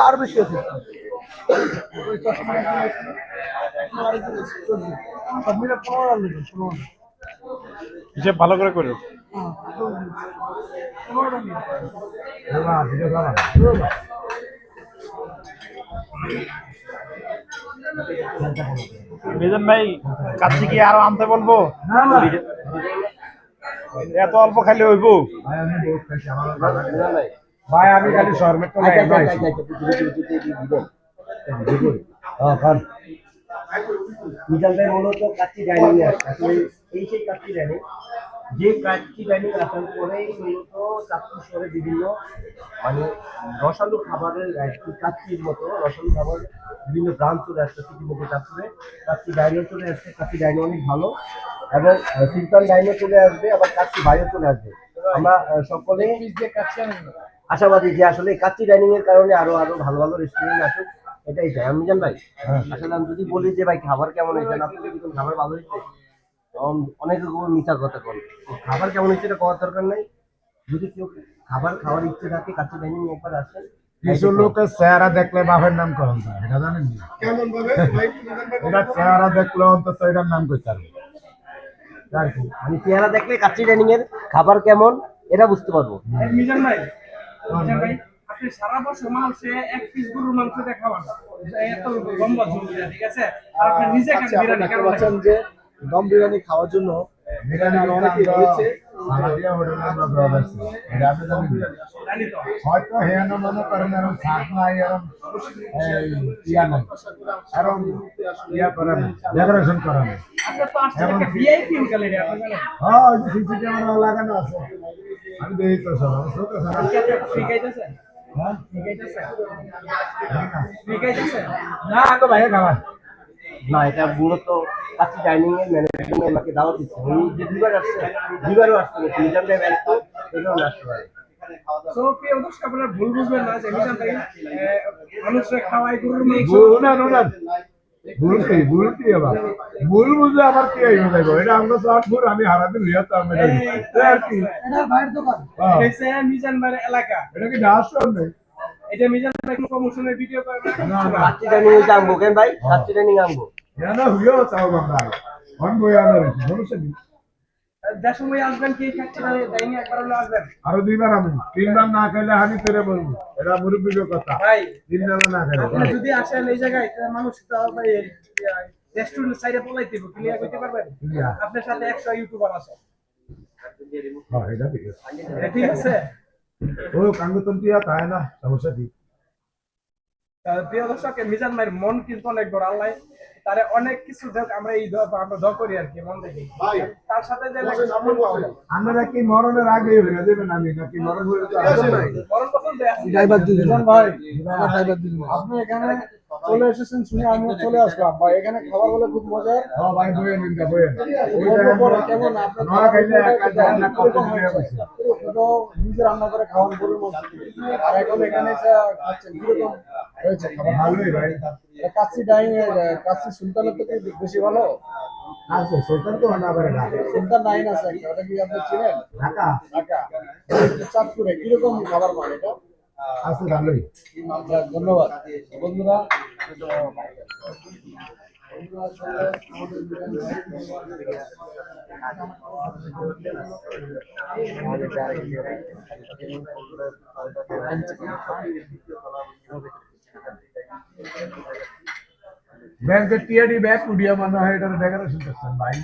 আর বেশি আছে। হিসেব ভালো করে করো। মিজান ভাই কাছে কি আরও আনতে বলব এত অল্প খালি হইব ভাই আমি খালি শর্মের তো মিজান ভাই মূলত কাচ্চি ডাইনিং এ এই সেই কাচ্চি ডাইনিং যে কাচ্চি ডাইনিং আসার পরেই মূলত শহরে বিভিন্ন মানে রসালো খাবারের একটি কাচ্চির মতো রসালো খাবার বিভিন্ন ব্রাঞ্চ চলে আসছে ইতিমধ্যে চাঁদপুরে। কাচ্চি ডাইনিং চলে আসছে কাচ্চি ডাইনিং অনেক ভালো। এবং সুলতান ডাইনিং চলে আসবে আবার কাচ্চি বাইরেও চলে আসবে। আমরা সকলে আশাবাদী যে আসলে কাচ্চি ডাইনিং এর কারণে আরও আরও ভালো ভালো রেস্টুরেন্ট আসুক এটাই চাই। আমি জান ভাই আসলে আমি যদি বলি যে ভাই খাবার কেমন হয়েছে? না আপনি খাবার ভালো হয়েছে? অনেক রকম মিথ্যা কথা কন খাবার কেমন হয়েছে এটা করার দরকার নাই। যদি কেউ খাবার খাওয়ার ইচ্ছে থাকে কাচ্চি ডাইনিং একবার আসেন কিছু লোকের চেহারা দেখলে বাপের নাম করেন না এটা জানেন না? কেমন ভাবে ভাই এটা চেহারা দেখলে অন্তত এটার নাম করতে পারবে আর কি? মানে চেহারা দেখলে কাচ্চি ডাইনিং এর খাবার কেমন এটা বুঝতে পারব। মিজান ভাই মিজান ভাই। আপনি সারা বছর মানুষে এক পিস গরুর মাংস দিয়ে খাওয়ান এত লম্বা ঝুল ঠিক আছে? আর আপনি নিজে খান আচ্ছা বিরিয়ানি? যে দম বিরিয়ানি খাওয়ার জন্য বিরিয়ানি অনেকেই রয়েছে সারাদিয়া হোটেলে আমরা ব্রড আছে এটা আপনি জানেন না? জানি তো হয়তো হেয়ানো মনে করেন এরকম শাক নাই এরকম ইয়া নাই। এরকম ইয়া করে না ডেকোরেশন করা নাই। আপনার তো আসছে একটা ভিআইপি হোটেল এরিয়া আপনি জানেন হ্যাঁ সিসি ক্যামেরা লাগানো আছে। আমি দেখি তো সব আমার চোখে সারা। কি আপনি ফ্রি খাইতেছেন হ্যাঁ? না তো ভাই খাবার। না এটা মূলত কাচ্চি ডাইনিং এর ম্যানেজমেন্ট আমাকে দাওয়াত দিচ্ছে। উনি যে দুবার আসছে দুবারও আসতে পারে মিজান ভাই ব্যস্ত এই কারণে আসতে পারে তো প্রিয় দর্শক আপনারা ভুল বুঝবেন না যে মিজান ভাই আহ, মানুষরা খাওয়াই গরুর মাংস না না ভুল কি ভুল কি আবার? ভুল বুঝলে আবার কি হইবে? যাইব এটা আমরা চাঁদপুর আমি হারাদিন লিয়া তো আমি এটা কি? এটা ভাইয়ের দোকান। হ্যাঁ। এটা মিজান ভাইয়ের এলাকা। এটা কি এটা মিজান ভাই কোনো প্রমোশনের ভিডিও করে না না। না কাচ্চি এ আনব কেন ভাই? কাচ্চি ডাইনিং আনব এটা হইও চাও আমরা। অন বই আনো সমস্যা কি যার সময় আসবেন কি? খাচ্ছি না ডাইনি একবার হলে আসবেন। আরও দুইবার আমি। তিনবার না খাইলে হানি তেরে বলব। এটা মুরব্বীর কথা। ভাই তিন বেলা না খাইলে আপনি যদি আসেন এই জায়গায় মানুষ তো ভাই রেস্টুরেন্ট সাইডে পলাই দিব। ক্লিয়ার করতে পারবেন? আপনার সাথে একশো ইউটিউবার আছে। হ্যাঁ এটা ঠিক আছে। ঠিক আছে? ও কাঙ্গতন টিয়া তাই না? সমস্যা কি? প্রিয় দর্শক মিজান ভাইয়ের মন কিন্তু অনেক বড় আল্লাহ তারে অনেক কিছু দেখ আমরা এই আমরা দোয়া করি আর কি মন দেখি তার সাথে যে। আমরা কি মরণের আগে হয়ে যাবেন? আমি নাকি মরণ হয়ে তো আসবে মরণ পছন্দ আছে ড্রাইভার ভাই ড্রাইভার আপনি এখানে চলে এসেছেন শুনে আমিও চলে আসলাম। ভাই এখানে খাবার বলে খুব মজার। হ্যাঁ ভাই বইয়ে নিন দা বইয়ে। কেমন না নিজে রান্না করে খাওয়ান গরুর আর এখন এখানে খাচ্ছেন কীরকম হয়েছে খাবার? ভালোই ভাই। ডাইং সুলতানের থেকে বেশি ভালো? আছে সেটার তো না করে ঢাকা সুলতান নাইন আছে একটা ওটা কি আপনি চিনেন? ঢাকা। ঢাকা। চাঁদপুরে কীরকম খাবার মান এটা? আছে ভালোই ধন্যবাদ। বন্ধুরা আমাদের ব্যাংকের টিআডি ব্যাগ উড়িয়া মনে হয় এটা ডেকোরেশন করছেন ভাই।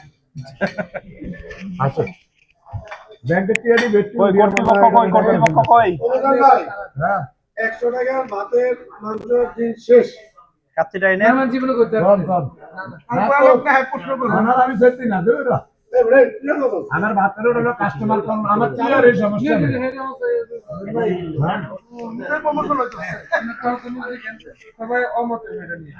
আছে ব্যাংকের টিআডি ব্যাগ কই কর্তৃপক্ষ কই কর্তৃপক্ষ কই? হ্যাঁ একশো টাকার ভাতের মাংস দিন শেষ কাচ্চি ডাইনে আমার জীবনে করতে না আমার আমি সত্যি না দূর আমার ভাতের হলো কাস্টমার কম আমার চেয়ার এই সমস্যা নেই হ্যাঁ সবাই অমত এটা নিয়ে